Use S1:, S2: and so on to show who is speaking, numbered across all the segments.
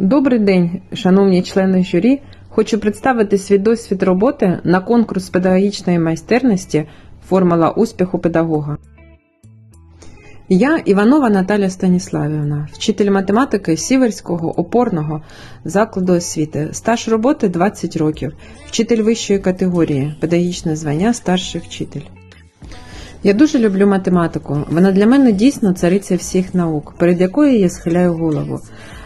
S1: Добрий день, шановні члени журі. Хочу представити свій досвід роботи на конкурс педагогічної майстерності Формула успіху педагога. Я Іванова Наталя Станіславівна, вчитель математики Сіверського опорного закладу освіти. Стаж роботи 20 років, вчитель вищої категорії, педагогічне звання старший вчитель. Я дуже люблю математику. Вона для мене дійсно цариця всіх наук, перед якою я схиляю голову.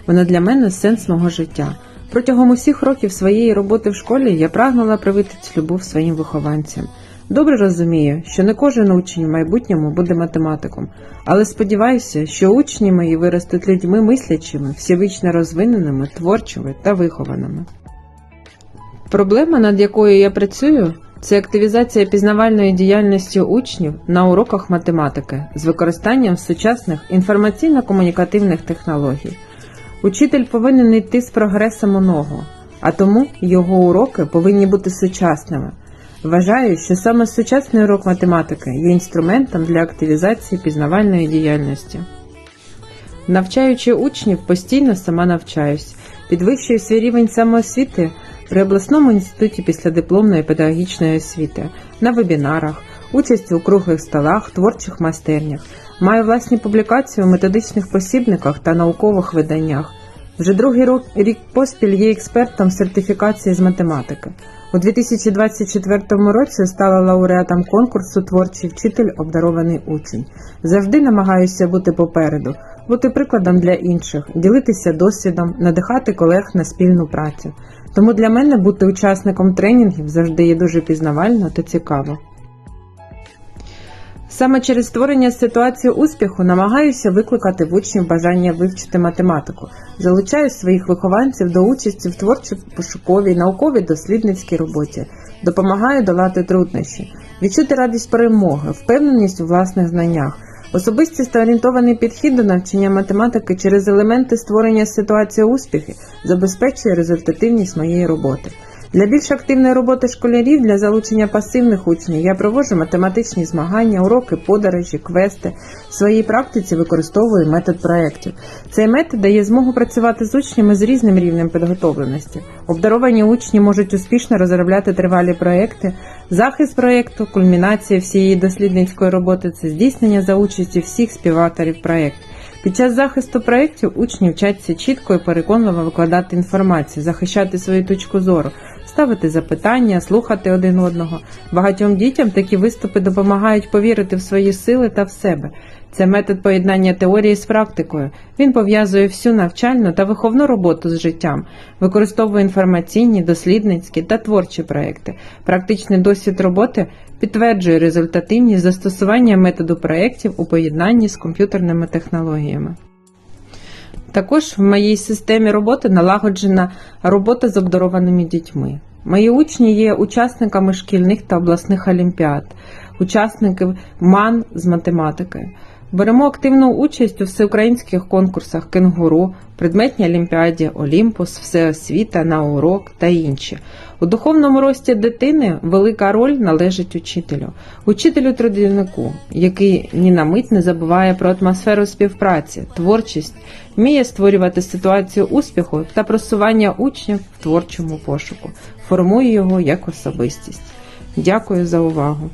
S1: Вона для мене сенс мого життя. Протягом усіх років своєї роботи в школі я прагнула привити цю любов своїм вихованцям. Добре розумію, що не кожен учень в майбутньому буде математиком, але сподіваюся, що учні мої виростуть людьми мислячими, всевично розвиненими, творчими та вихованими. Проблема, над якою я працюю, це активізація пізнавальної діяльності учнів на уроках математики з використанням сучасних інформаційно-комунікативних технологій. Учитель повинен йти з прогресом у ногу, а тому його уроки повинні бути сучасними. Вважаю, що саме сучасний урок математики є інструментом для активізації пізнавальної діяльності. Навчаючи учнів, постійно сама навчаюсь, підвищую свій рівень самоосвіти при обласному інституті післядипломної педагогічної освіти, на вебінарах, участь у круглих столах, творчих майстернях, маю власні публікації у методичних посібниках та наукових виданнях. Вже другий рік поспіль є експертом сертифікації з математики. У 2024 році стала лауреатом конкурсу Творчий вчитель обдарований учень. Завжди намагаюся бути попереду, бути прикладом для інших, ділитися досвідом, надихати колег на спільну працю. Тому для мене бути учасником тренінгів завжди є дуже пізнавально та цікаво. Саме через створення ситуації успіху намагаюся викликати в учнів бажання вивчити математику, залучаю своїх вихованців до участі в творчій пошуковій, науковій дослідницькій роботі, допомагаю долати труднощі, відчути радість перемоги, впевненість у власних знаннях. Особистість та орієнтований підхід до навчання математики через елементи створення ситуації успіху забезпечує результативність моєї роботи. Для більш активної роботи школярів для залучення пасивних учнів я проводжу математичні змагання, уроки, подорожі, квести. В своїй практиці використовую метод проєктів. Цей метод дає змогу працювати з учнями з різним рівнем підготовленості. Обдаровані учні можуть успішно розробляти тривалі проєкти. Захист проєкту, кульмінація всієї дослідницької роботи це здійснення за участі всіх співавторів проєкту. Під час захисту проєктів учні вчаться чітко і переконливо викладати інформацію, захищати свою точку зору, ставити запитання, слухати один одного. Багатьом дітям такі виступи допомагають повірити в свої сили та в себе. Це метод поєднання теорії з практикою. Він пов'язує всю навчальну та виховну роботу з життям, використовує інформаційні, дослідницькі та творчі проекти. Практичний досвід роботи підтверджує результативність застосування методу проєктів у поєднанні з комп'ютерними технологіями. Також в моїй системі роботи налагоджена робота з обдарованими дітьми. Мої учні є учасниками шкільних та обласних олімпіад, учасники МАН з математики. Беремо активну участь у всеукраїнських конкурсах Кенгуру, предметній олімпіаді Олімпус, Всеосвіта, на урок та інші. У духовному рості дитини велика роль належить учителю, учителю трудівнику, який ні на мить не забуває про атмосферу співпраці, творчість, вміє створювати ситуацію успіху та просування учнів в творчому пошуку, формує його як особистість. Дякую за увагу.